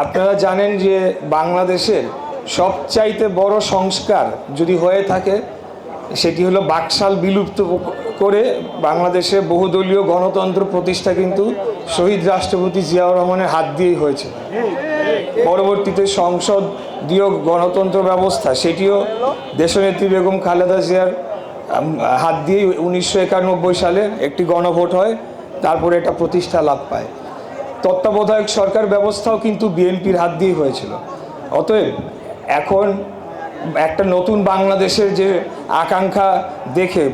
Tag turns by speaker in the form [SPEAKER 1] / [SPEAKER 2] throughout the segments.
[SPEAKER 1] আপনারা জানেন যে বাংলাদেশের সবচাইতে বড় সংস্কার যদি হয়ে থাকে, সেটি হলো বাকশাল বিলুপ্ত করে বাংলাদেশে বহুদলীয় গণতন্ত্র প্রতিষ্ঠা কিন্তু শহীদ রাষ্ট্রপতি জিয়াউর রহমানের হাত দিয়েই হয়েছে। পরবর্তীতে সংসদীয় গণতন্ত্র ব্যবস্থা, সেটিও দেশনেত্রী বেগম খালেদা জিয়ার হাত দিয়েই উনিশশো একানব্বই সালে একটি গণভোট হয়, তারপরে এটা প্রতিষ্ঠা লাভ পায়। তত্ত্বাবধায়ক সরকার ব্যবস্থাও কিন্তু বিএনপির হাত দিয়েই হয়েছিল। অতএব এখন একটা নতুন বাংলাদেশের যে আকাঙ্ক্ষা দেখে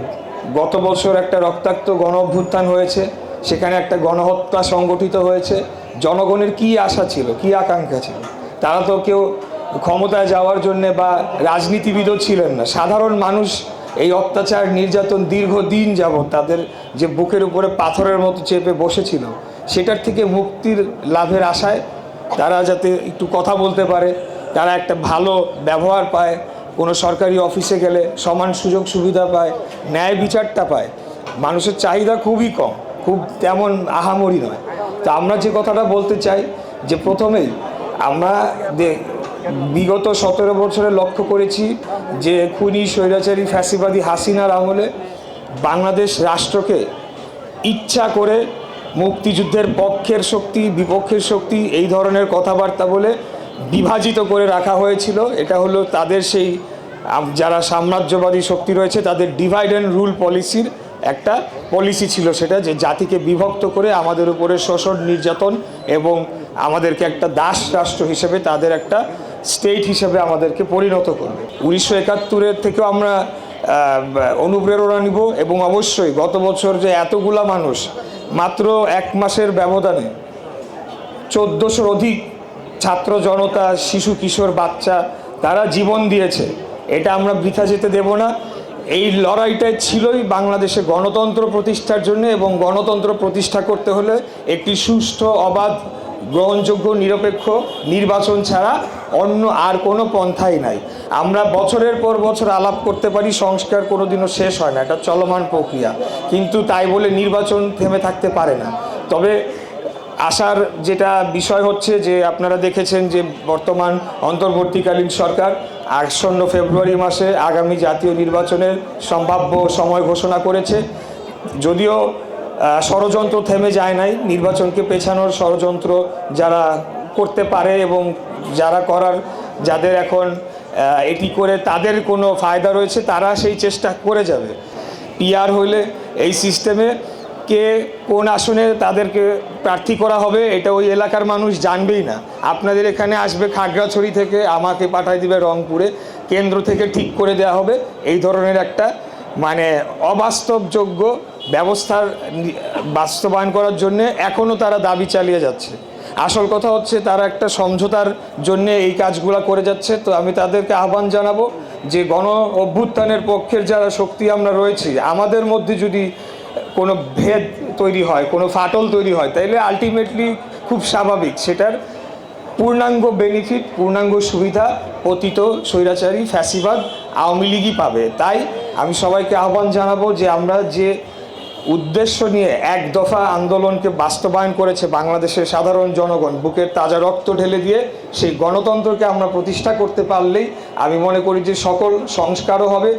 [SPEAKER 1] গত বছর একটা রক্তাক্ত গণ অভ্যুত্থান হয়েছে, সেখানে একটা গণহত্যা সংগঠিত হয়েছে। জনগণের কি আশা ছিল, কি আকাঙ্ক্ষা ছিল? তারা তো কেউ ক্ষমতায় যাওয়ার জন্যে বা রাজনীতিবিদও ছিলেন না। সাধারণ মানুষ এই অত্যাচার নির্যাতন দীর্ঘদিন যাবৎ তাদের যে বুকের উপরে পাথরের মতো চেপে বসেছিল, সেটার থেকে মুক্তির লাভের আশায় তারা যাতে একটু কথা বলতে পারে, তারা একটা ভালো ব্যবহার পায়, কোনো সরকারি অফিসে গেলে সমান সুযোগ সুবিধা পায়, ন্যায় বিচারটা পায়, মানুষের চাহিদা খুবই কম, খুব তেমন আহামরি নয়। তা আমরা যে কথাটা বলতে চাই যে প্রথমেই আমরা বিগত সতেরো বছরে লক্ষ্য করেছি যে খুনি, স্বৈরাচারী, ফ্যাসিবাদী হাসিনার আমলে বাংলাদেশ রাষ্ট্রকে ইচ্ছা করে মুক্তিযুদ্ধের পক্ষের শক্তি, বিপক্ষের শক্তি এই ধরনের কথাবার্তা বলে বিভাজিত করে রাখা হয়েছিল। এটা হলো তাদের সেই যারা সাম্রাজ্যবাদী শক্তি রয়েছে, তাদের ডিভাইড অ্যান্ড রুল পলিসির একটা পলিসি ছিল সেটা যে জাতিকে বিভক্ত করে আমাদের উপরে শোষণ, নির্যাতন এবং আমাদেরকে একটা দাস রাষ্ট্র হিসেবে তাদের একটা স্টেট হিসেবে আমাদেরকে পরিণত করবে। উনিশশো একাত্তরের থেকেও আমরা অনুপ্রেরণা নিব এবং অবশ্যই গত বছর যে এতগুলা মানুষ, মাত্র এক মাসের ব্যবধানে চোদ্দোশোর অধিক ছাত্র জনতা, শিশু, কিশোর, বাচ্চা, তারা জীবন দিয়েছে। এটা আমরা বৃথা যেতে দেব না। এই লড়াইটাই ছিলই বাংলাদেশে গণতন্ত্র প্রতিষ্ঠার জন্য এবং গণতন্ত্র প্রতিষ্ঠা করতে হলে একটি সুষ্ঠু, অবাধ গ্রহণযোগ্য, নিরপেক্ষ, নির্বাচন ছাড়া অন্য আর কোনো পন্থাই নাই। আমরা বছরের পর বছর আলাপ করতে পারি, সংস্কার কোনোদিনও শেষ হয় না, এটা চলমান প্রক্রিয়া। কিন্তু তাই বলে নির্বাচন থেমে থাকতে পারে না। তবে আসার যেটা বিষয় হচ্ছে যে, আপনারা দেখেছেন যে, বর্তমান অন্তর্বর্তীকালীন সরকার আসন্ন ফেব্রুয়ারি মাসে আগামী জাতীয় নির্বাচনের সম্ভাব্য সময় ঘোষণা করেছে। যদিও ষড়যন্ত্র থেমে যায় নাই। নির্বাচনকে পেছানোর ষড়যন্ত্র যারা করতে পারে এবং যারা করার, যাদের এখন এটি করে তাদের কোনো ফায়দা রয়েছে, তারা সেই চেষ্টা করে যাবে। পিআর হইলে এই সিস্টেমে কে কোন আসনে তাদেরকে প্রার্থী করা হবে, এটা ওই এলাকার মানুষ জানবেই না। আপনাদের এখানে আসবে খাগড়াছড়ি থেকে, আমাকে পাঠাই দিবে রংপুরে, কেন্দ্র থেকে ঠিক করে দেওয়া হবে। এই ধরনের একটা মানে অবাস্তবযোগ্য ব্যবস্থার বাস্তবায়ন করার জন্য এখনও তারা দাবি চালিয়ে যাচ্ছে। আসল কথা হচ্ছে তারা একটা সমঝোতার জন্য এই কাজগুলো করে যাচ্ছে। তো আমি তাদেরকে আহ্বান জানাব যে গণ অভ্যুত্থানের পক্ষের যারা শক্তি আমরা রয়েছি, আমাদের মধ্যে যদি কোনো ভেদ তৈরি হয়, কোনো ফাটল তৈরি হয়, তাইলে আলটিমেটলি খুব স্বাভাবিক সেটার পূর্ণাঙ্গ বেনিফিট পূর্ণাঙ্গ সুবিধা পতিত স্বৈরাচারী, ফ্যাসিবাদ আওয়ামী লীগই পাবে। তাই আমি সবাইকে আহ্বান জানাব যে আমরা যে উদ্দেশ্য নিয়ে এক দফা আন্দোলনকে বাস্তবায়ন করেছে বাংলাদেশের সাধারণ জনগণ। বুকের তাজা রক্ত ঢেলে দিয়ে সেই গণতন্ত্রকে আমরা প্রতিষ্ঠা করতে পারলেই আমি মনে করি যে সকল সংস্কারও হবে,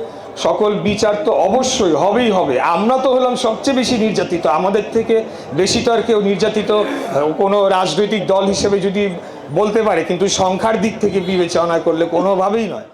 [SPEAKER 1] সকল বিচার তো অবশ্যই হবেই হবে। আমরা তো হলাম সবচেয়ে বেশি নির্যাতিত। আমাদের থেকে বেশি তো আর কেউ নির্যাতিত কোনো রাজনৈতিক দল হিসেবে যদি বলতে পারে, কিন্তু সংখ্যার দিক থেকে বিবেচনা করলে কোনোভাবেই নয়।